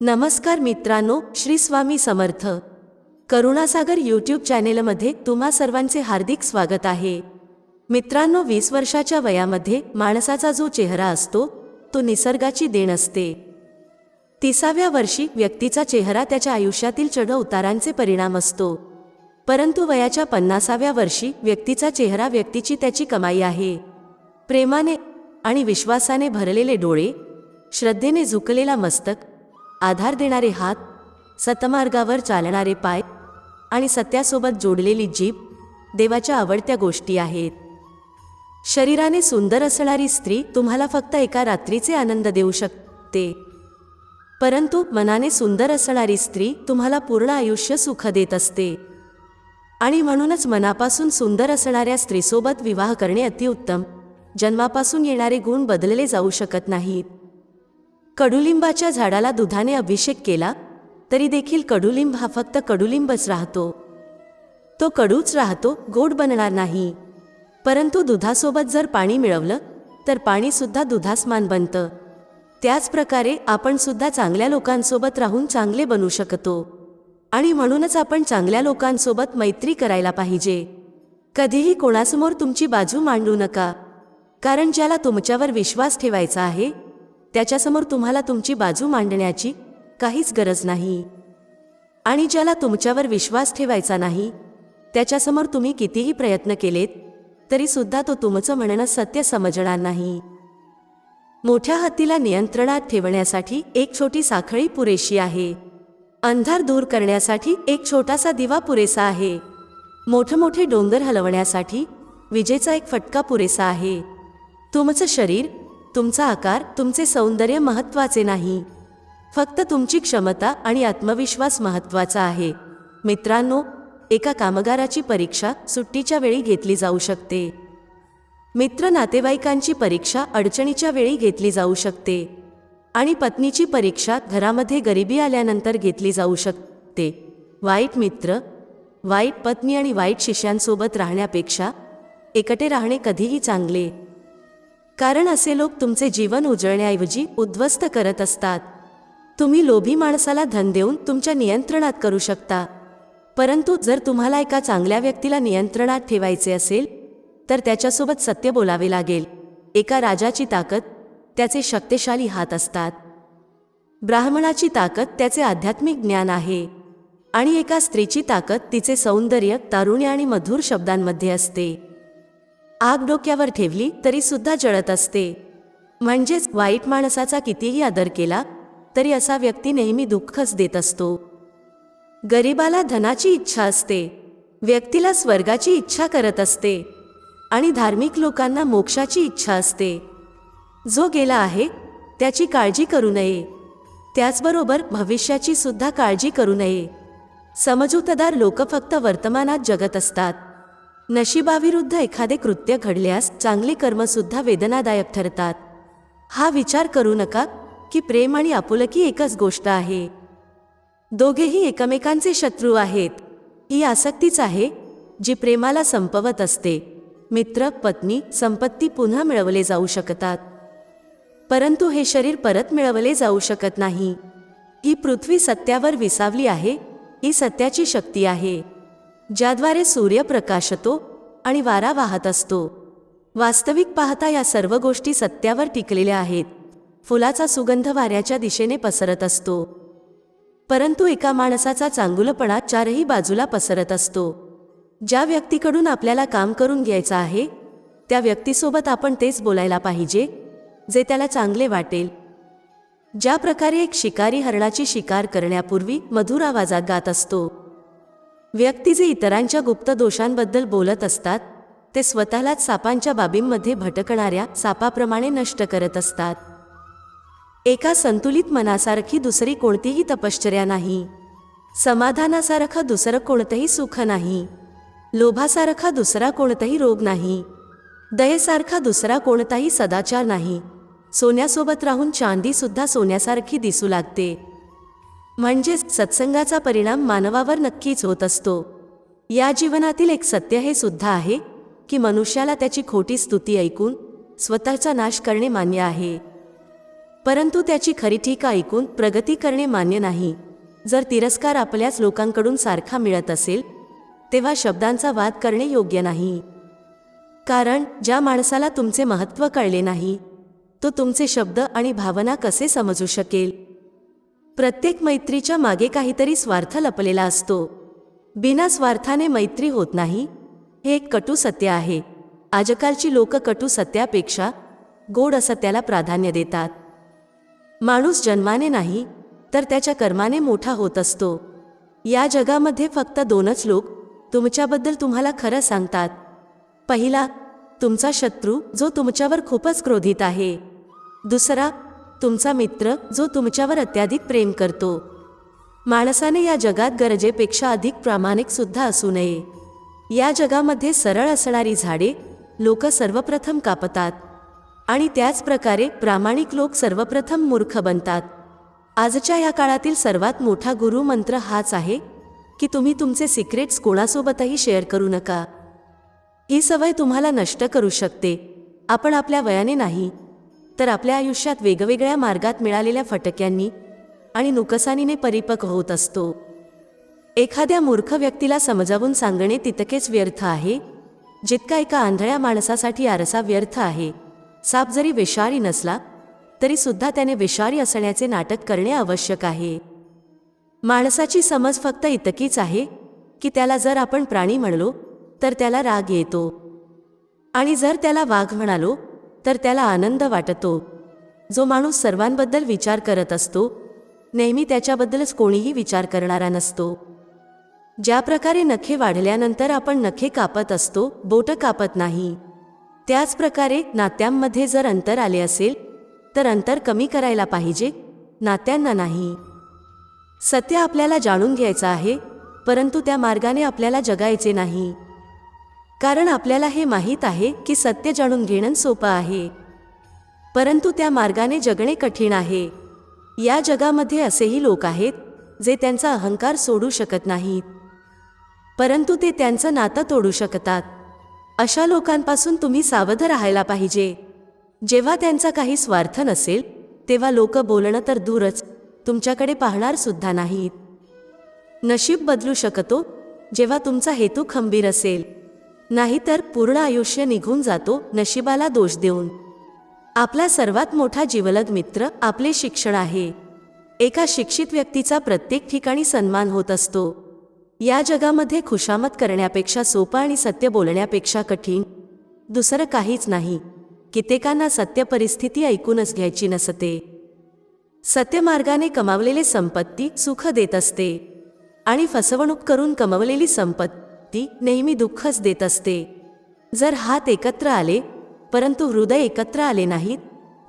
नमस्कार मित्रांनो श्री स्वामी समर्थ. करुणासागर यूट्यूब चॅनेलमध्ये तुम्हा सर्वांचे हार्दिक स्वागत आहे. मित्रांनो वीस वर्षाच्या वयामध्ये माणसाचा जो चेहरा असतो तो निसर्गाची देण असते. तिसाव्या वर्षी व्यक्तीचा चेहरा त्याच्या आयुष्यातील चढ उतारांचे परिणाम असतो. परंतु वयाच्या पन्नासाव्या वर्षी व्यक्तीचा चेहरा व्यक्तीची त्याची कमाई आहे. प्रेमाने आणि विश्वासाने भरलेले डोळे श्रद्धेने झुकलेला मस्तक आधार देणारे हात सतमार्गावर चालणारे पाय आणि सत्यासोबत जोडलेली जीभ देवाच्या आवडत्या गोष्टी आहेत. शरीराने सुंदर असणारी स्त्री तुम्हाला फक्त एका रात्रीचे आनंद देऊ शकते. परंतु मनाने सुंदर असणारी स्त्री तुम्हाला पूर्ण आयुष्य सुख देत असते. आणि म्हणूनच मनापासून सुंदर असणाऱ्या स्त्रीसोबत विवाह करणे अतिउत्तम. जन्मापासून येणारे गुण बदलले जाऊ शकत नाहीत. कडुलिंबाच्या झाडाला दुधाने अभिषेक केला तरी देखील कडुलिंब हा फक्त कडुलिंबच राहतो. तो कडूच राहतो गोड बनणार नाही. परंतु दुधासोबत जर पाणी मिळवलं तर पाणीसुद्धा दुधासमान बनतं. त्याच प्रकारे आपण सुद्धा चांगल्या लोकांसोबत राहून चांगले बनू शकतो. आणि म्हणूनच आपण चांगल्या लोकांसोबत मैत्री करायला पाहिजे. कधीही कोणासमोर तुमची बाजू मांडू नका. कारण ज्याला तुमच्यावर विश्वास ठेवायचा आहे त्याच्यासमोर तुम्हाला तुमची बाजू मांडण्याची काहीच गरज नाही. आणि ज्याला तुमच्यावर विश्वास ठेवायचा नाही त्याच्यासमोर तुम्ही कितीही प्रयत्न केलेत तरीसुद्धा तो तुमचं म्हणणं सत्य समजणार नाही. मोठ्या हत्तीला नियंत्रणात ठेवण्यासाठी एक छोटी साखळी पुरेशी आहे. अंधार दूर करण्यासाठी एक छोटासा दिवा पुरेसा आहे. मोठमोठे डोंगर हलवण्यासाठी विजेचा एक फटका पुरेसा आहे. तुमचं शरीर तुमचा आकार तुमचे सौंदर्य महत्त्वाचे नाही. फक्त तुमची क्षमता आणि आत्मविश्वास महत्त्वाचा आहे. मित्रांनो एका कामगाराची परीक्षा सुट्टीच्या वेळी घेतली जाऊ शकते. मित्र नातेवाईकांची परीक्षा अडचणीच्या वेळी घेतली जाऊ शकते. आणि पत्नीची परीक्षा घरामध्ये गरिबी आल्यानंतर घेतली जाऊ शकते. वाईट मित्र वाईट पत्नी आणि वाईट शिष्यांसोबत राहण्यापेक्षा एकटे राहणे कधीही चांगले. कारण असे लोक तुमचे जीवन उजळण्याऐवजी उद्ध्वस्त करत असतात. तुम्ही लोभी माणसाला धन देऊन तुमच्या नियंत्रणात करू शकता. परंतु जर तुम्हाला एका चांगल्या व्यक्तीला नियंत्रणात ठेवायचे असेल तर त्याच्यासोबत सत्य बोलावे लागेल. एका राजाची ताकद त्याचे शक्तिशाली हात असतात. ब्राह्मणाची ताकद त्याचे आध्यात्मिक ज्ञान आहे. आणि एका स्त्रीची ताकद तिचे सौंदर्य तारुण्य आणि मधुर शब्दांमध्ये असते. आग डोक्यावर ठेवली तरी सुद्धा जळत असते. म्हणजेच वाईट माणसाचा कितीही आदर केला तरी असा व्यक्ती नेहमी दुःखच देत असतो. गरिबाला धनाची इच्छा असते व्यक्तीला स्वर्गाची इच्छा करत असते आणि धार्मिक लोकांना मोक्षाची इच्छा असते. जो गेला आहे त्याची काळजी करू नये. त्याचबरोबर भविष्याची सुद्धा काळजी करू नये. समजूतदार लोक फक्त वर्तमानात जगत असतात. नशिबाविरुद्ध एखादे कृत्य घडल्यास चांगली कर्मसुद्धा वेदनादायक ठरतात. हा विचार करू नका की प्रेम आणि आपुलकी एकच गोष्ट आहे. दोघेही एकमेकांचे शत्रू आहेत. ही आसक्तीच आहे जी प्रेमाला संपवत असते. मित्र पत्नी संपत्ती पुन्हा मिळवले जाऊ शकतात. परंतु हे शरीर परत मिळवले जाऊ शकत नाही. ही पृथ्वी सत्यावर विसावली आहे ही सत्याची शक्ती आहे. ज्याद्वारे सूर्य प्रकाशतो आणि वारा वाहत असतो. वास्तविक पाहता या सर्व गोष्टी सत्यावर टिकलेल्या आहेत. फुलाचा सुगंध वाऱ्याच्या दिशेने पसरत असतो. परंतु एका माणसाचा चांगुलपणा चारही बाजूला पसरत असतो. ज्या व्यक्तीकडून आपल्याला काम करून घ्यायचं आहे त्या व्यक्तीसोबत आपण तेच बोलायला पाहिजे जे त्याला चांगले वाटेल. ज्या प्रकारे एक शिकारी हरणाची शिकार करण्यापूर्वी मधुर आवाजात गात असतो. व्यक्ती जे इतरांच्या गुप्त दोषांबद्दल बोलत असतात ते स्वतःलाच सापांच्या बाबींमध्ये भटकणाऱ्या सापाप्रमाणे नष्ट करत असतात. एका संतुलित मनासारखी दुसरी कोणतीही तपश्चर्या नाही. समाधानासारखं दुसरं कोणतंही सुख नाही. लोभासारखा दुसरा कोणताही रोग नाही. दयेसारखा दुसरा कोणताही सदाचार नाही. सोन्यासोबत राहून चांदीसुद्धा सोन्यासारखी दिसू लागते. म्हणजेच सत्संगाचा परिणाम मानवावर नक्कीच होत असतो. या जीवनातील एक सत्य हे सुद्धा आहे की मनुष्याला त्याची खोटी स्तुती ऐकून स्वतःचा नाश करणे मान्य आहे. परंतु त्याची खरी टीका ऐकून प्रगती करणे मान्य नाही. जर तिरस्कार आपल्याच लोकांकडून सारखा मिळत असेल तेव्हा शब्दांचा वाद करणे योग्य नाही. कारण ज्या माणसाला तुमचे महत्त्व कळले नाही तो तुमचे शब्द आणि भावना कसे समजू शकेल? प्रत्येक मैत्रीच्या मागे काहीतरी स्वार्थ लपलेला असतो. बिना स्वार्थाने मैत्री होत नाही. हे एक कटू सत्य आहे. आजकालची लोक कटू सत्यापेक्षा गोड असत्याला प्राधान्य देतात. माणूस जन्माने नाही तर त्याच्या कर्माने मोठा होत असतो. या जगामध्ये फक्त दोनच लोक तुमच्याबद्दल तुम्हाला खरं सांगतात. पहिला तुमचा शत्रू जो तुमच्यावर खूपच क्रोधित आहे. दुसरा तुमचा मित्र जो तुमच्यावर अत्याधिक प्रेम करतो. माणसाने या जगात गरजेपेक्षा अधिक प्रामाणिक सुद्धा असू नये. या जगामध्ये सरळ असणारी झाडे लोक सर्वप्रथम कापतात. आणि त्याच प्रकारे प्रामाणिक लोक सर्वप्रथम मूर्ख बनतात. आजच्या या काळातील सर्वात मोठा गुरु मंत्र हाच आहे की तुम्ही तुमचे सिक्रेट्स कोणासोबतही शेअर करू नका. ही सवय तुम्हाला नष्ट करू शकते. आपण आपल्या वयाने नाही तर आपल्या आयुष्यात वेगवेगळ्या मार्गात मिळालेल्या फटक्यांनी आणि नुकसानीने परिपक्व होत असतो. एखाद्या मूर्ख व्यक्तीला समजावून सांगणे तितकेच व्यर्थ आहे. जितका एका आंधळ्या माणसासाठी आरसा व्यर्थ आहे. साप जरी विषारी नसला तरी सुद्धा त्याने विषारी असण्याचे नाटक करणे आवश्यक आहे. माणसाची समज फक्त इतकीच आहे की त्याला जर आपण प्राणी म्हणलो तर त्याला राग येतो. आणि जर त्याला वाघ म्हणालो तर त्याला आनंद वाटतो. जो माणूस सर्वांबद्दल विचार करत असतो नेहमी त्याच्याबद्दलच कोणीही विचार करणारा नसतो. ज्या प्रकारे नखे वाढल्यानंतर आपण नखे कापत असतो बोट कापत नाही. त्याच प्रकारे नात्यांमध्ये जर अंतर आले असेल तर अंतर कमी करायला पाहिजे नात्यांना नाही. सत्य आपल्याला जाणून घ्यायचं आहे परंतु त्या मार्गाने आपल्याला जगायचे नाही. कारण आपल्याला हे माहीत आहे की सत्य जाणून घेणं सोपं आहे. परंतु त्या मार्गाने जगणे कठीण आहे. या जगामध्ये असेही लोक आहेत जे त्यांचा अहंकार सोडू शकत नाहीत. परंतु ते त्यांचं नातं तोडू शकतात. अशा लोकांपासून तुम्ही सावध राहायला पाहिजे. जेव्हा त्यांचा काही स्वार्थ नसेल तेव्हा लोक बोलणं तर दूरच तुमच्याकडे पाहणार सुद्धा नाहीत. नशीब बदलू शकतो जेव्हा तुमचा हेतू खंबीर असेल. नाहीतर पूर्ण आयुष्य निघून जातो नशिबाला दोष देऊन. आपला सर्वात मोठा जीवलग मित्र आपले शिक्षण आहे. एका शिक्षित व्यक्तीचा प्रत्येक ठिकाणी सन्मान होत असतो. या जगामध्ये खुशामत करण्यापेक्षा सोपं आणि सत्य बोलण्यापेक्षा कठीण. दुसरं काहीच नाही. कित्येकांना सत्य परिस्थिती ऐकूनच घ्यायची नसते. सत्यमार्गाने कमावलेले संपत्ती सुख देत असते. आणि फसवणूक करून कमवलेली संपत्ती ती नेहमी दुःखच देत असते. जर हात एकत्र आले परंतु हृदय एकत्र आले नाहीत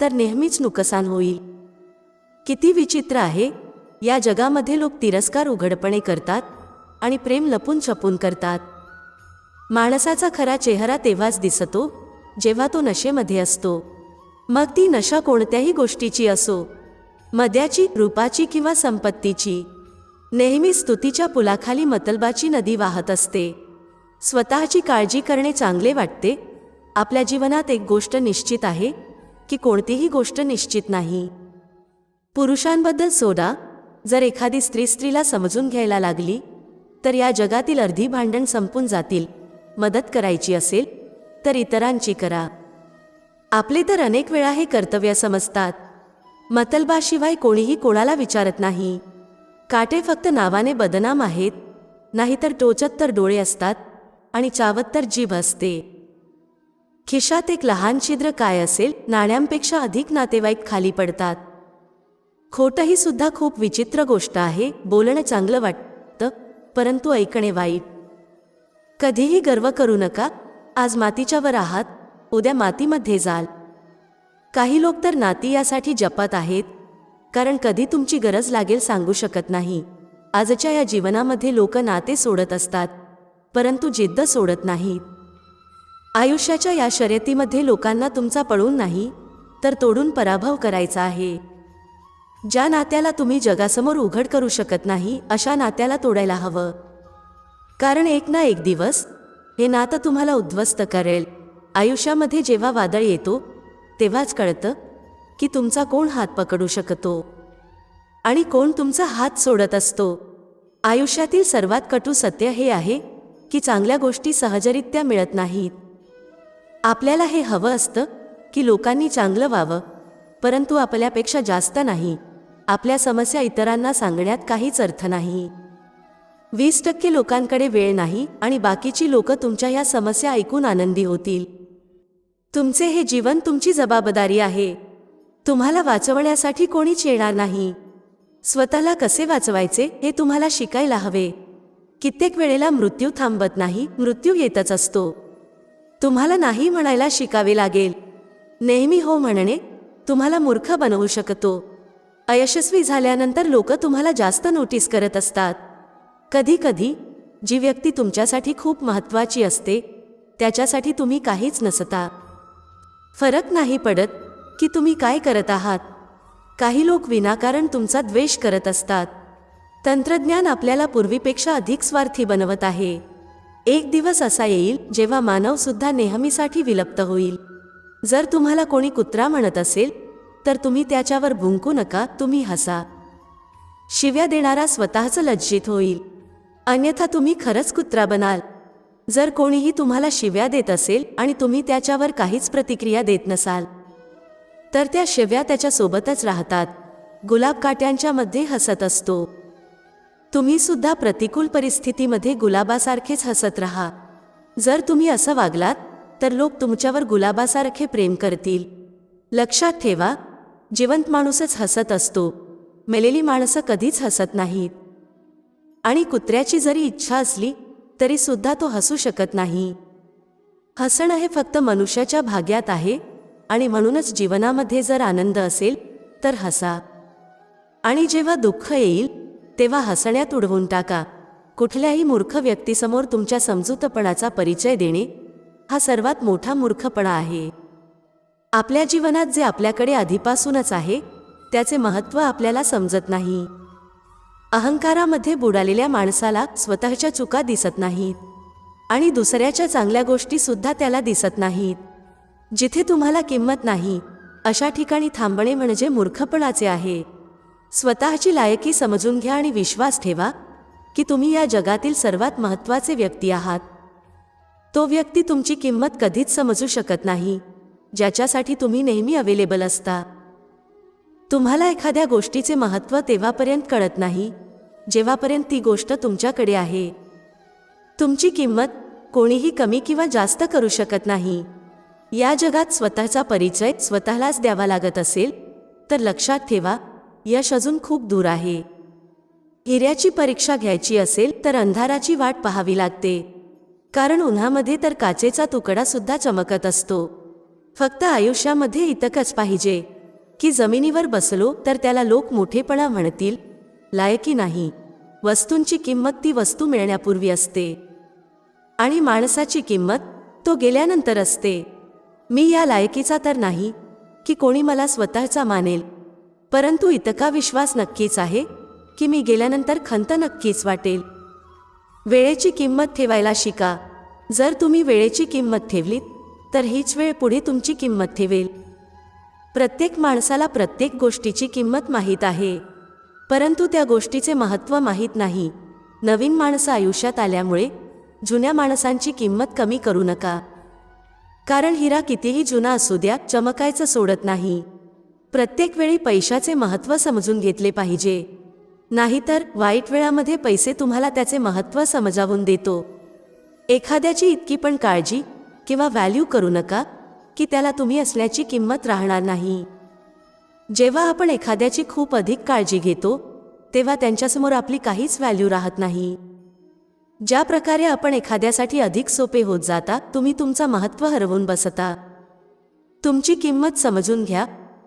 तर नेहमीच नुकसान होईल. किती विचित्र आहे या जगामध्ये लोक तिरस्कार उघडपणे करतात आणि प्रेम लपून छपून करतात. माणसाचा खरा चेहरा तेव्हाच दिसतो जेव्हा तो नशेमध्ये असतो. मग ती नशा कोणत्याही गोष्टीची असो मद्याची रूपाची किंवा संपत्तीची. नेहमी स्तुतीच्या पुलाखाली मतलबाची नदी वाहत असते. स्वतःची काळजी करणे चांगले वाटते. आपल्या जीवनात एक गोष्ट निश्चित आहे की कोणतीही गोष्ट निश्चित नाही. पुरुषांबद्दल सोडा. जर एखादी स्त्री स्त्रीला समजून घ्यायला लागली तर या जगातील अर्धी भांडण संपून जातील. मदत करायची असेल तर इतरांची करा. आपले तर अनेक वेळा हे कर्तव्य समजतात. मतलबाशिवाय कोणीही कोणाला विचारत नाही. काटे फक्त नावाने बदनाम आहेत नाहीतर टोचत तर डोळे असतात आणि चावत तर जीभ असते. खिशात एक लहान छिद्र काय असेल नाण्यांपेक्षा अधिक नातेवाईक खाली पडतात. खोटही सुद्धा खूप विचित्र गोष्ट आहे बोलणं चांगलं वाटतं परंतु ऐकणे वाईट. कधीही गर्व करू नका आज मातीच्यावर आहात उद्या मातीमध्ये जाल. काही लोक तर नाती यासाठी जपत आहेत कारण कधी तुमची गरज लागेल सांगू शकत नाही. आजच्या या जीवनामध्ये लोक नाते सोडत असतात परंतु जिद्द सोडत नाहीत. आयुष्याच्या या शर्यतीमध्ये लोकांना तुमचा पळून नाही तर तोडून पराभव करायचा आहे. ज्या नात्याला तुम्ही जगासमोर उघड करू शकत नाही अशा नात्याला तोडायला हवं. कारण एक ना एक दिवस हे नातं तुम्हाला उद्ध्वस्त करेल. आयुष्यामध्ये जेव्हा वादळ येतो तेव्हाच कळतं की तुमचा कोण हात पकडू शकतो? आणि कोण तुमचा हात सोडत असतो? आयुष्यातील सर्वात कटू सत्य हे आहे की चांगल्या गोष्टी सहजरित्या मिळत नाहीत. आपल्याला हे हवं असतं की लोकांनी चांगलं व्हावं परंतु आपल्यापेक्षा जास्त नाही. आपल्या समस्या इतरांना सांगण्यात काहीच अर्थ नाही. वीस टक्के लोकांकडे वेळ नाही आणि बाकीची लोकं तुमच्या ह्या समस्या ऐकून आनंदी होतील. तुमचे हे जीवन तुमची जबाबदारी आहे. तुम्हाला वाचवण्यासाठी कोणीच येणार नाही. स्वतःला कसे वाचवायचे हे तुम्हाला शिकायला हवे. कित्येक वेळेला मृत्यू थांबत नाही मृत्यू येतच असतो. तुम्हाला नाही म्हणायला शिकावे लागेल. नेहमी हो म्हणणे तुम्हाला मूर्ख बनवू शकतो. अयशस्वी झाल्यानंतर लोक तुम्हाला जास्त नोटीस करत असतात. कधी कधी जी व्यक्ती तुमच्यासाठी खूप महत्त्वाची असते त्याच्यासाठी तुम्ही काहीच नसता. फरक नाही पडत की तुम्ही काय करत आहात? काही लोक विनाकारण तुमचा द्वेष करत असतात. तंत्रज्ञान आपल्याला पूर्वीपेक्षा अधिक स्वार्थी बनवत आहे. एक दिवस असा येईल जेव्हा मानवसुद्धा नेहमीसाठी विलप्त होईल. जर तुम्हाला कोणी कुत्रा म्हणत असेल तर तुम्ही त्याच्यावर भुंकू नका तुम्ही हसा. शिव्या देणारा स्वतःच लज्जित होईल. अन्यथा तुम्ही खरंच कुत्रा बनाल. जर कोणीही तुम्हाला शिव्या देत असेल आणि तुम्ही त्याच्यावर काहीच प्रतिक्रिया देत नसाल तर त्या शेव्या त्याच्यासोबतच राहतात. गुलाब काट्यांच्या मध्ये हसत असतो. तुम्ही सुद्धा प्रतिकूल परिस्थितीमध्ये गुलाबासारखेच हसत राहा. जर तुम्ही असं वागलात तर लोक तुमच्यावर गुलाबासारखे प्रेम करतील. लक्षात ठेवा जिवंत माणूसच हसत असतो. मेलेली माणसं कधीच हसत नाहीत. आणि कुत्र्याची जरी इच्छा असली तरी सुद्धा तो हसू शकत नाही. हसणं हे फक्त मनुष्याच्या भाग्यात आहे आणि म्हणूनच जीवनामध्ये जर आनंद असेल तर हसा. आणि जेव्हा दुःख येईल तेव्हा हसण्यात उडवून टाका. कुठल्याही मूर्ख व्यक्तीसमोर तुमच्या समजूतपणाचा परिचय देणे हा सर्वात मोठा मूर्खपणा आहे. आपल्या जीवनात जे आपल्याकडे आधीपासूनच आहे त्याचे महत्त्व आपल्याला समजत नाही. अहंकारामध्ये बुडालेल्या माणसाला स्वतःच्या चुका दिसत नाहीत. आणि दुसऱ्याच्या चांगल्या गोष्टीसुद्धा त्याला दिसत नाहीत. जिथे तुम्हाला किंमत नाही अशा ठिकाणी थांबणे म्हणजे मूर्खपणाचे आहे. स्वतःची लायकी समजून घ्या आणि विश्वास ठेवा की तुम्ही या जगातील सर्वात महत्त्वाचे व्यक्ती आहात. तो व्यक्ती तुमची किंमत कधीच समजू शकत नाही ज्याच्यासाठी तुम्ही नेहमी अवेलेबल असता. तुम्हाला एखाद्या गोष्टीचे महत्त्व तेव्हापर्यंत कळत नाही जेव्हापर्यंत ती गोष्ट तुमच्याकडे आहे. तुमची किंमत कोणीही कमी किंवा जास्त करू शकत नाही. या जगात स्वतःचा परिचय स्वतःलाच द्यावा लागत असेल तर लक्षात ठेवा यश अजून खूप दूर आहे. हिऱ्याची परीक्षा घ्यायची असेल तर अंधाराची वाट पाहावी लागते. कारण उन्हामध्ये तर काचेचा तुकडा सुद्धा चमकत असतो. फक्त आयुष्यामध्ये इतकंच पाहिजे की जमिनीवर बसलो तर त्याला लोक मोठेपणा म्हणतील लायकी नाही. वस्तूंची किंमत ती वस्तू मिळण्यापूर्वी असते. आणि माणसाची किंमत तो गेल्यानंतर असते. मी या लायकीचा तर नाही की कोणी मला स्वतःचा मानेल. परंतु इतका विश्वास नक्कीच आहे की मी गेल्यानंतर खंत नक्कीच वाटेल. वेळेची किंमत ठेवायला शिका. जर तुम्ही वेळेची किंमत ठेवलीत तर हीच वेळ पुढे तुमची किंमत ठेवेल. प्रत्येक माणसाला प्रत्येक गोष्टीची किंमत माहीत आहे. परंतु त्या गोष्टीचे महत्त्व माहीत नाही. नवीन माणसं आयुष्यात आल्यामुळे जुन्या माणसांची किंमत कमी करू नका. कारण हिरा कितीही जुना असू द्या चमकायचं सोडत नाही. प्रत्येक वेळी पैशाचे महत्त्व समजून घेतले पाहिजे. नाहीतर वाईट वेळामध्ये पैसे तुम्हाला त्याचे महत्त्व समजावून देतो. एखाद्याची इतकी पण काळजी किंवा व्हॅल्यू करू नका की त्याला तुम्ही असल्याची किंमत राहणार नाही. जेव्हा आपण एखाद्याची खूप अधिक काळजी घेतो तेव्हा त्यांच्यासमोर आपली काहीच व्हॅल्यू राहत नाही. ज्या प्रकारे आपण एखाद्यासाठी अधिक सोपे होत जाता तुम्ही तुमचं महत्त्व हरवून बसता. तुमची किंमत समजून घ्या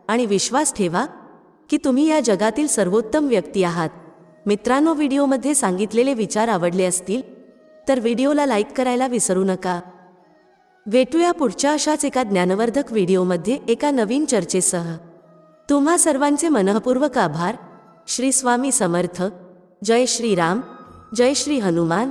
आणि विश्वास ठेवा की तुम्ही या जगातील सर्वोत्तम व्यक्ती आहात. मित्रांनो व्हिडिओमध्ये सांगितलेले विचार आवडले असतील तर व्हिडिओला लाईक करायला विसरू नका. भेटूया पुढच्या अशाच एका ज्ञानवर्धक व्हिडिओमध्ये एका नवीन चर्चेसह. तुम्हा सर्वांचे मनःपूर्वक आभार. श्री स्वामी समर्थ. जय श्रीराम. जय श्री हनुमान.